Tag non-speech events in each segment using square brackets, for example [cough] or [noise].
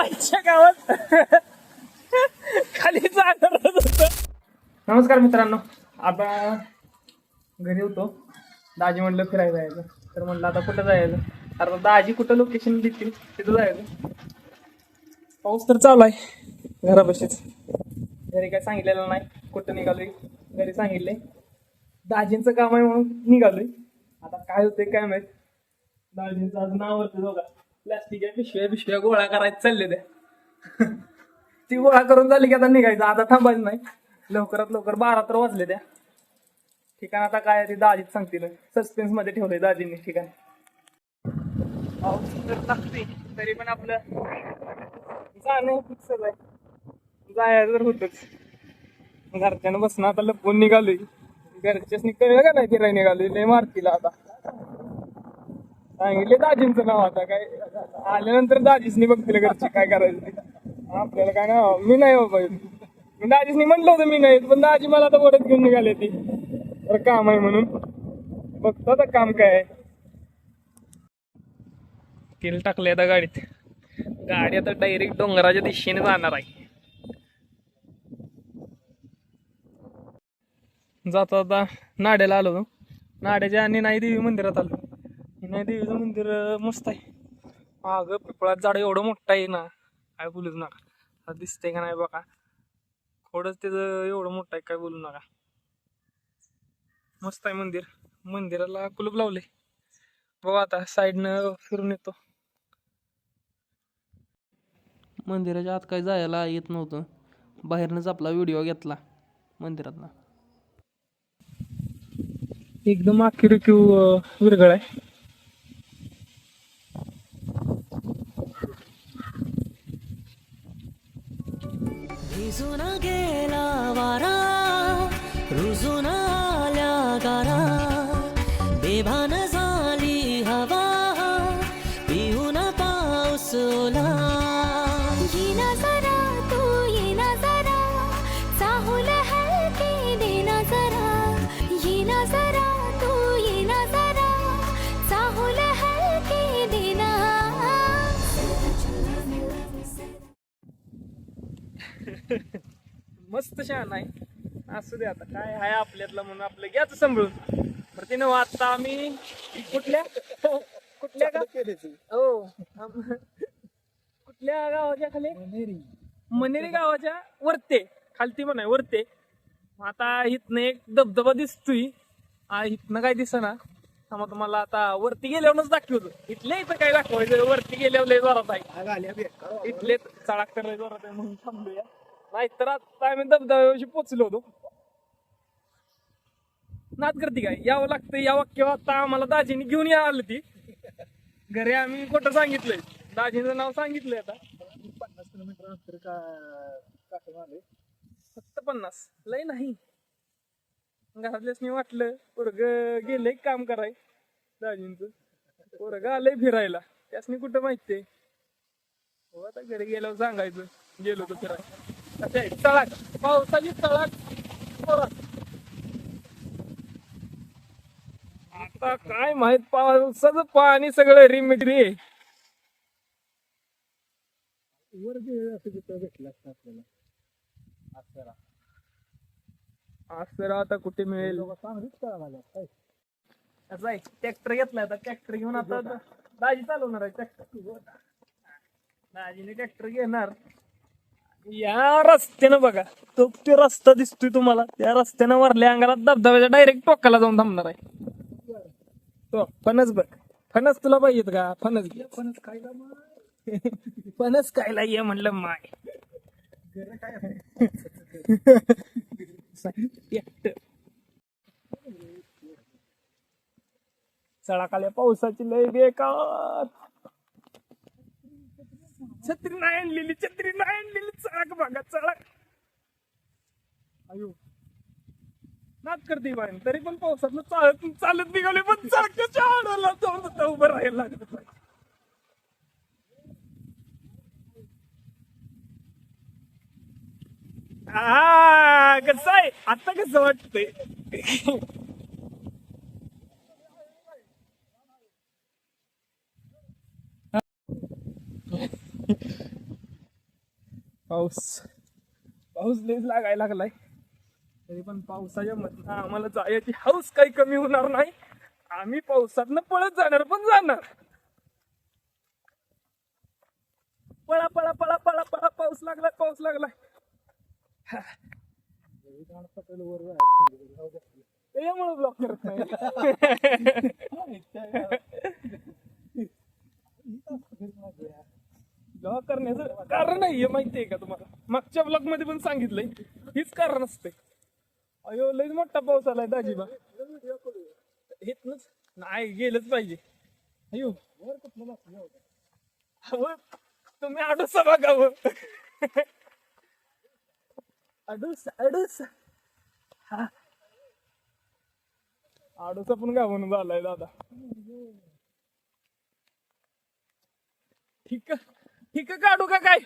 आईच्या गावात. खाली जाणार नमस्कार मित्रांनो. आता घरी होतो. दाजी म्हणलं फिरायला जायचं. तर म्हणलं आता कुठं जायचं? आता दाजी कुठं लोकेशन देतील? तिथं जायचं. पाऊस तर चालू आहे घरापाशीच. घरी काय सांगितलेलं नाही. कुठं निघालोय? घरी सांगितलंय. दाजींचं काम आहे म्हणून निघालोय. आता काय होतंय काय माहीत? दाजींचं आज नाव होतं बघा. प्लास्टिकच्या पिशव्या पिशव्या गोळा करायचं चालले त्या ती गोळा करून झाली की आता निघायचं आता थांबायचं नाही. लवकरात लवकर बारा तर वाजले त्या. ठिकाण आता काय ते दाजीच सांगतील. सस्पेन्समध्ये ठेवलंय दाजींनी ठिकाण. लागते तरी पण आपलं जाणं फिक्सच आहे. जायचं तर होतच. घरच्यानं बसणं आता लपून निघालोय. घरच्यासनी कळलं का नाही फिरायला निघालोय? लय मारतील आता. सांगितले दाजींचं नाव आता काय? आल्यानंतर दाजीसनी बघतील घरचे काय करायचं ते. आपल्याला काय नाव? मी नाही हो बाबा येत. मी दाजीसनी म्हणलं होतं मी नाही येत, पण दाजी मला आता ओढत घेऊन निघाले ते. तर काम आहे म्हणून. बघतो आता काम काय आहे. तेल टाकलंय आता गाडीत. गाडी आता डायरेक्ट डोंगराच्या दिशेने जाणार आहे. जातो आता नाड्याला आलो. नाड्याच्या आणि नाही देवी मंदिरात आलो. नाही देवीचं मंदिर मस्त आहे. अगं पिपळात झाड एवढं मोठं आहे ना काय बोलूच नका. दिसतंय का नाही बघा. थोडंच त्याचं एवढं मोठं आहे काय बोलू नका. मस्त आहे मंदिर. मंदिराला कुलूप लावले बघा आता साईडनं फिरून येतो. मंदिराच्या आत काय जायला येत नव्हतं. बाहेरनंच आपला व्हिडिओ घेतला मंदिरातला एकदम आखी रिक्यू विरगळ आहे. भिजून गेला वारा रुजून छान आहे असू दे आता काय आहे आपल्यातलं म्हणून आपलं घ्याच सांभाळून. बरं तिनं आता आम्ही कुठल्या कुठल्या का हो आम- कुठल्या गावाच्या खाली? मनेरी. गावाच्या वरते. खालती पण आहे वरते. आता इथनं एक धबधबा दिसतोय. आ, इथनं काय दिसना. मग तुम्हाला आता वरती गेल्यावरच दाखवतो. इथल्या इथं काय दाखवायचं? वरती गेल्यावर लय जोरात आहे. इथले चढाक तर लय जोरात आहे म्हणून थांबूया. नाहीतर आता आम्ही धबधब्याशी पोचलो होतो. नाद करते काय? यावं लागतं या वाक्य आता आम्हाला दाजीने घेऊन या आलं ती. घरी आम्ही खोटं सांगितलंय. दाजीचं नाव सांगितलंय आता. पन्नास किलोमीटर अंतर का फक्त पन्नास. लय नाही. घरातल्याच मी वाटलं पोरग गेलंय काम कराय. दाजींच. पोरग आलंय फिरायला. त्यासनी कुठं माहितीये? हो आता घरी गेल्यावर सांगायचं. गेलो तो फिरायला. तळाक पावसाची तळाक. आता काय माहीत पावसाचं पाणी सगळं रिमिट रे वर असं कुठं भेटलं असतं आपल्याला? असं आता कुठे मिळेल? ट्रॅक्टर घेतलाय आता ट्रॅक्टर घेऊन आता दाजी चालवणार आहे ट्रॅक्टर दाजीने ट्रॅक्टर घेणार. या रस्त्यानं बघा तो ते रस्ता दिसतोय तुम्हाला. त्या रस्त्यानं वरल्या अंगाला धबधब्याच्या डायरेक्ट टोकाला जाऊन थांबणार आहे. तो फणस बघ. फणस तुला पाहिजेत का? फणस घे. फणस [laughs] खायला फणस खायला ये म्हणलं माय. [laughs] एकटं. सळाकाल्या पावसाची लय बेकार. छत्री नाही आणलेली छत्री नाही आणलेली. चळक बघा चळक अयो. नाच करते बाई तरी पण पावसात चालत चालत निघाले पण चळक्याच्या आडाला जाऊन तिथं उभं राहायला लागत हा कसं आहे? आता कसं वाटतंय? पाऊस. पाऊस लईच लागायला लागलाय. तरी पण पावसाच्या मधनं आम्हाला जायची हौस काही कमी होणार नाही. आम्ही पावसातनं पळत जाणार पण जाणार. पळा पळा पळा पळा पळा. पाऊस लागलाय पाऊस लागलाय. त्याच्यामुळे ब्लॉक करत नाही [laughs] ब्लॉक करण्याचं कारण आहे माहितीये का तुम्हाला? मागच्या ब्लॉगमध्ये पण सांगितलंय हीच कारण असते. अयो लईच मोठा पाऊस आलाय दाजीबा हेच नाही गेलंच पाहिजे. अयो. तुम्ही अडूस बघावं अडूस अडूस हा. आडूचा पण गावून झालाय दादा. ठीक आहे. ठीक काढू का काय?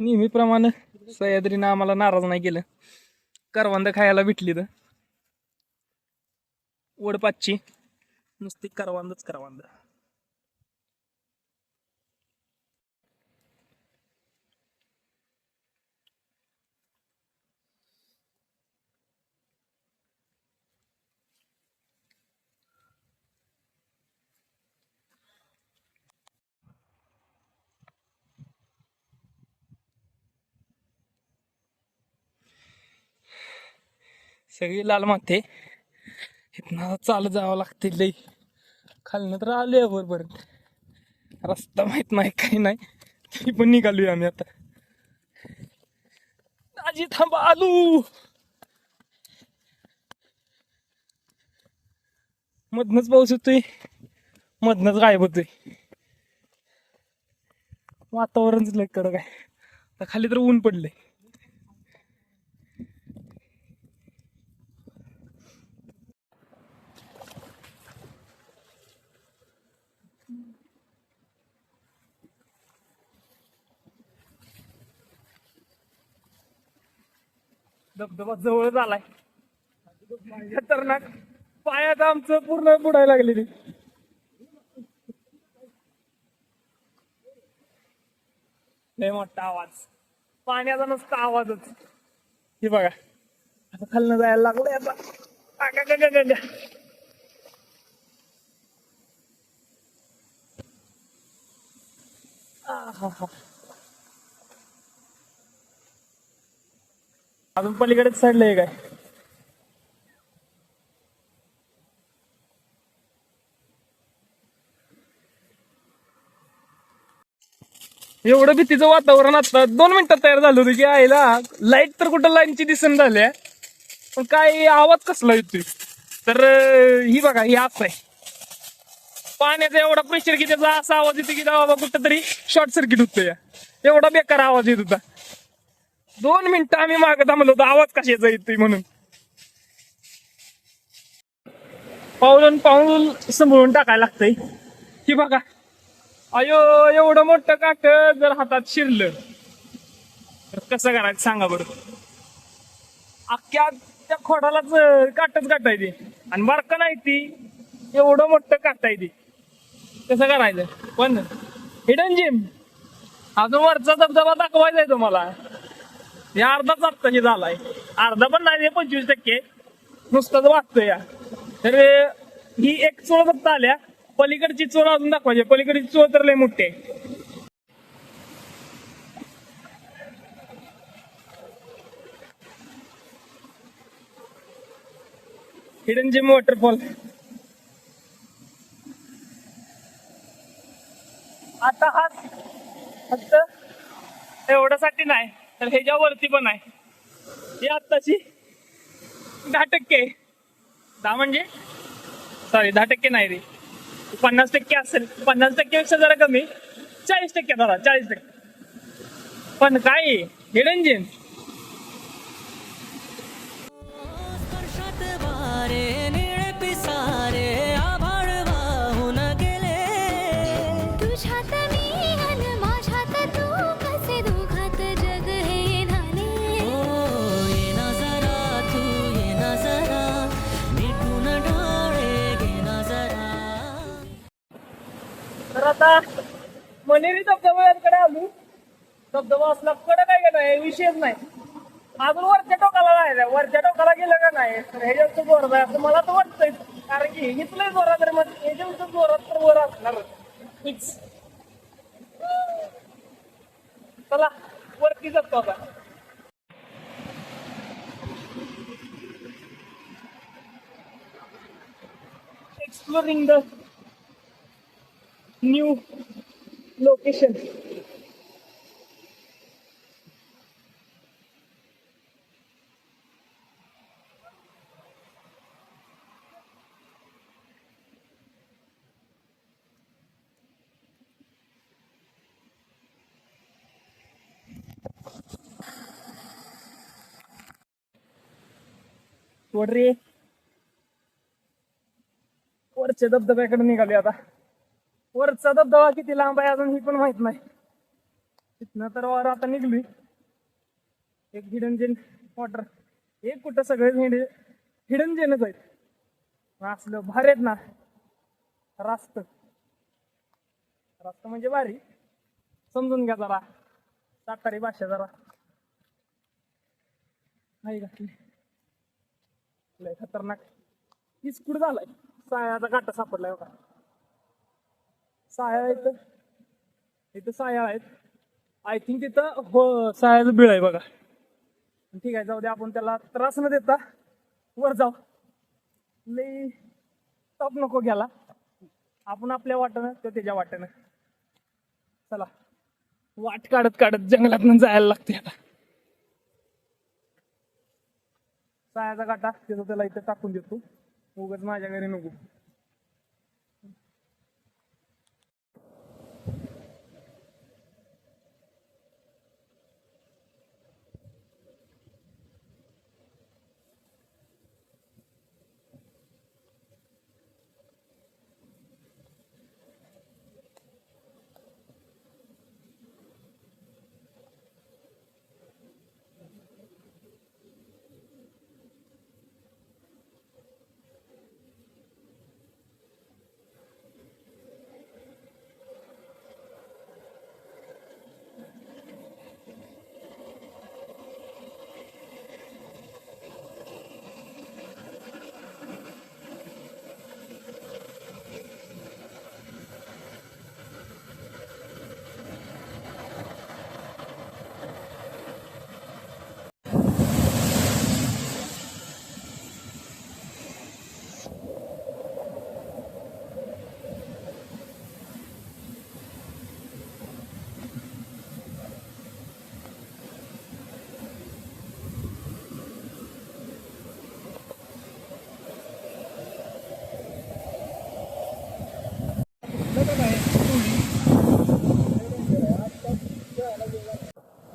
नेहमीप्रमाणे सह्याद्रीनं आम्हाला नाराज नाही केलं. करवंद खायला भेटली तर वडपाचची नुसती करवंदच करवंद. सगळी लाल माते इथनं चालत जावं लागते लई. खालनं तर आले बरोबर रस्ता माहीत नाही काही नाही. तरी पण निघालोय आम्ही आता. आजी थांबा आलू. मधनच पाऊस होतोय. मधनच गायब होतोय. वातावरणच लय कडक आहे. खाली तर ऊन पडलंय. धबधबा जवळच आलाय खतरनाक. पायात आमचं पूर्ण बुडायला लागलेली. लय मोठा आवाज. पाण्याचा नसता आवाजच. हे बघा. आता खालनं जायला लागलंय आता. हा हा हा. अजून पलीकडेच साईडला आहे काय? एवढं भीतीचं वातावरण आता दोन मिनिटात तयार झालं होतं की आईला लाइट तर कुठं लाईनची दिसून झाल्या पण काय आवाज कसला येतोय? तर ही बघा ही आत आहे. पाण्याचा एवढा प्रेशर की त्याचा असा आवाज येतो की बाबा कुठं तरी शॉर्ट सर्किट होतं या एवढा बेकार आवाज येत होता. दोन मिनिटं आम्ही मागे थांबलो होतो. आवाज कशाचा येतोय म्हणून? पाऊल पाऊल सांभाळून टाकायला लागतंय. ही बघा. अयो एवढं मोठं काट जर हातात शिरलं तर कसं करायचं सांगा बरं? अख्ख्या त्या खोडालाच काटच काटायची आणि बारका नाही ती. एवढं मोठं काटायची कसं करायचं? पण हिडन जिम अजून वरचा धबधबा दाखवायचा आहे तुम्हाला. हे अर्धाच हे झालाय? अर्धा पण नाही पंचवीस टक्के. नुसतंच वाटतं या. तर ही एक चोळ फक्त आल्या. पलीकडची चोळ अजून दाखवायची. पलीकडची चोळ तर लय मोठी आहे. Hidden gem waterfall. आता हा फक्त एवढ्यासाठी नाही. तर ह्याच्यावरती पण आहे. ही आत्ताची दहा टक्के दहा म्हणजे? सॉरी दहा टक्के नाही रे. पन्नास टक्के असेल. पन्नास टक्केपेक्षा जरा कमी. चाळीस टक्के धरा चाळीस टक्के. पण काय हिडन जिम बनेरी धबधब्याकडे आलो. धबधबा असला कडे काय का नाही विषयच नाही. अजून वरच्या टोकाला नाही वरच्या टोकाला गेलं का नाही तर हे जास्त जोरात आहे असं मला तर वाटतंय. कारण की इथलंही जोरात तर मग म्हणजे हे जास्त जोरात तर वर असणार. फिक्स चला वरती जातो आता एक्सप्लोरिंग द न्यू लोकेशन रे वरच्या धबधब्याकडे निघाले आता. वरचा धबधबा किती लांब आहे अजून ही पण माहीत नाही. तिथनं तर वर आता निघली. एक हिडन जेन वॉटर एक कुठं सगळे हिडन जेनच आहेत. असलं भारी आहेत ना. रास्त. रास्त म्हणजे भारी. समजून घ्या जरा. सातारी भाषा जरा. नाही का? लय खतरनाक. इस्कूड झालाय. सायाचा काटा सापडलाय बघा. साया इथं इथं साया आहेत. आय थिंक तिथं हो सायाचं बिळ आहे बघा. ठीक आहे जाऊ दे आपण त्याला त्रास न देता वर जाऊ. लई टॉप नको घ्याला आपण आपल्या वाटेनं तर त्याच्या वाटेनं. चला. वाट काढत काढत जंगलात जायला लागते आता. सायाचा काटा तिथं त्याला इथं टाकून देतो. उगाच माझ्या घरी नको.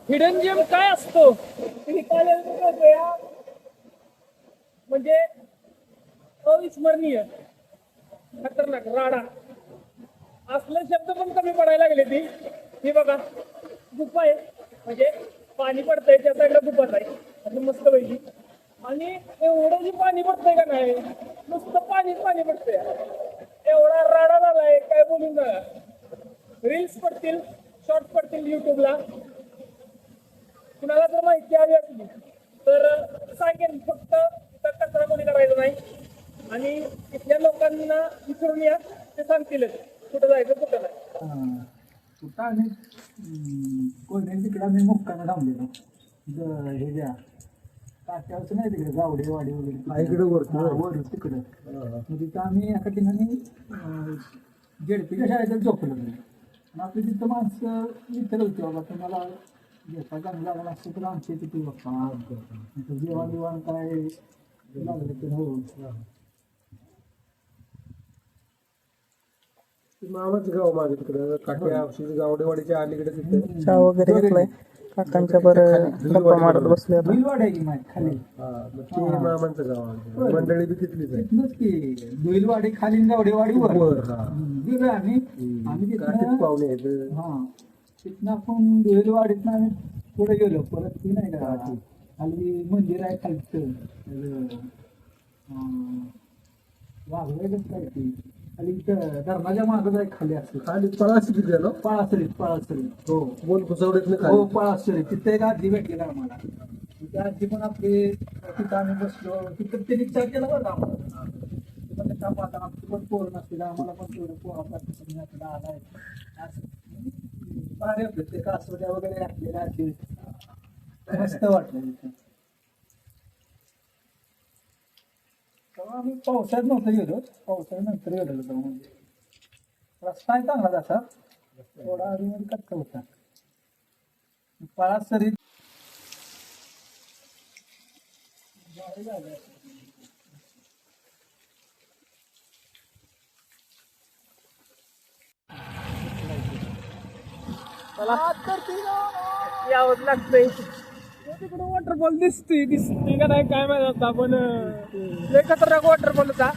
हिडन जेम काय असतो? या. म्हणजे अविस्मरणीय. खतरनाक राडा. असले शब्द पण कमी पडायला लागले ती. ही बघा गुफा आहे. म्हणजे पाणी पडतंय त्या साईडला गुफाच आहे असं मस्त पैकी. आणि एवढं जे पाणी पडतंय का नाही नुसतं पाणी पाणी पडतंय. एवढा राडा झालाय काय बोलून झाला रील्स पडतील शॉर्ट पडतील युट्यूबला कुणाला जर माहिती हवी असली तर सांगेन. फक्त तर कचरा कोणी करायचा नाही. आणि इथल्या लोकांना विचारून या ते सांगतीलच कुठं जायचं कुठं नाही. कुठं आम्ही कोणी तिकडे आम्ही मुक्काला थांबलेलो. ज- हे नाही तिकडे गावडे वाडी वगैरे इकडे वर वर तिकडं. मग तिथं आम्ही एका ठिकाणी जेडपीच्या शाळेत झोपलो आणि आपली तिथं माणसं विचारत होती बाबा तुम्हाला जेवण बिवण काय लागलं हो मामाच गाव माझं तिकडं काठी औषध गावडेवाडीच्या अलीकडे तिथे चहा वगैरे घेतलाय काकांच्या बरं गप्पा मारत बसले आता बिलवाड आहे की माहिती खाली ते मामांचं गाव आहे मंडळी बी तिथलीच आहे की दुईलवाडी खाली गावडेवाडी वर हा आम्ही पाहुणे आहेत. हा. तिथनं आपण दुईलवाडीतनं आम्ही पुढे गेलो. परत ती नाही का खाली मंदिर आहे खालचं. वाघवेलच काय ती. खाली इथं धरणाच्या मागं जाय खाली असते खाली तिथे ना पळासरीत पळासरीत. हो बोल कुसवडीत हो खाली. पळासरी तिथे एक आजी भेटली आम्हाला. तिथे आजी पण आपली तिथं आम्ही बसलो. तिथं ते रिक्षा केला बरं आम्हाला. पण त्या पण पोरं नसतील. आम्हाला पण तेवढं आपला आलाय. असं. भारी आपलं ते कासवड्या वगैरे घातलेल्या असेल मस्त वाटलं तिथं. तेव्हा आम्ही पावसाळ्यात नव्हतं गेलो. पावसाळ्यानंतर गेलो होतो म्हणजे. रस्ता आहे चांगला तसा थोडा आधी कच्चा होता. पळासरी झालं यावंच लागतंय. तिकडे वॉटरफॉल दिसतोय दिसते का नाही काय माहिती आता पण लय खतरनाक वॉटरफॉल होता.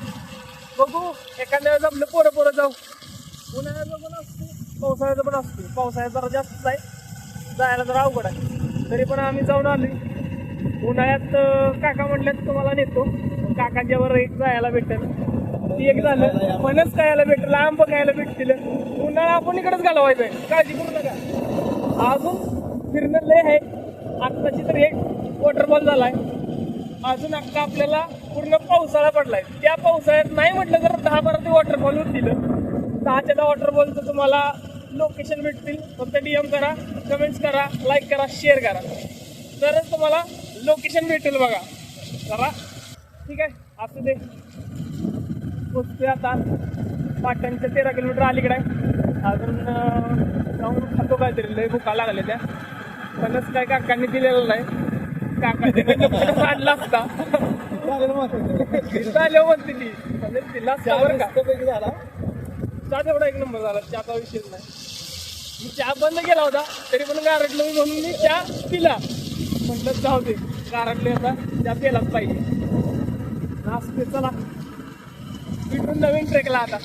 बघू एखाद्या वेळेस आपलं पोरं पोरं जाऊ. उन्हाळ्याचं पण असतो पावसाळ्याचं पण असतो पावसाळ्यात जरा जास्तच आहे. जायला जरा अवघड आहे. तरी पण आम्ही जाऊन आलोय. उन्हाळ्यात काका म्हटल्यात तुम्हाला नेतो. काकांच्यावर एक जायला भेटेल. एक झालं. फणस खायला भेटलं आंब खायला भेटतील. उन्हाळा आपण इकडेच घालवायचंय. काळजी करू नका. अजून फिरणं लय आहे. आत्ताची तर एक वॉटरफॉल झालाय. अजून अख्खा आपल्याला पूर्ण पावसाळा पडलाय. त्या पावसाळ्यात नाही म्हटलं तर दहा बारा ते वॉटरफॉल होतील. दहाच्या दहा वॉटरफॉलचं तुम्हाला लोकेशन भेटतील. फक्त डीएम करा कमेंट्स करा लाईक करा शेअर करा. तरच तुम्हाला लोकेशन भेटेल बघा. जरा ठीक आहे? असं दे. पोचतोय आता. पाटणचं तेरा किलोमीटर अलीकडे आहे. अजून जाऊन खातो काहीतरी. लय भुका लागले त्या. पणच काय काकांनी दिलेलं नाही. काकांनी [laughs] काढला असता. चालेल म्हणते ती. म्हणजे दिला असता बरं का. चहा तेवढा एक नंबर झाला. चहाचा विषयच नाही. मी चहा बंद केला होता. तरी पण गारटलो म्हणून मी चहा पिला. म्हटलं जाऊ दे. गारटले आता. चहा प्यायलाच पाहिजे. नाचते चला. भेटून नवीन ट्रेकला आता.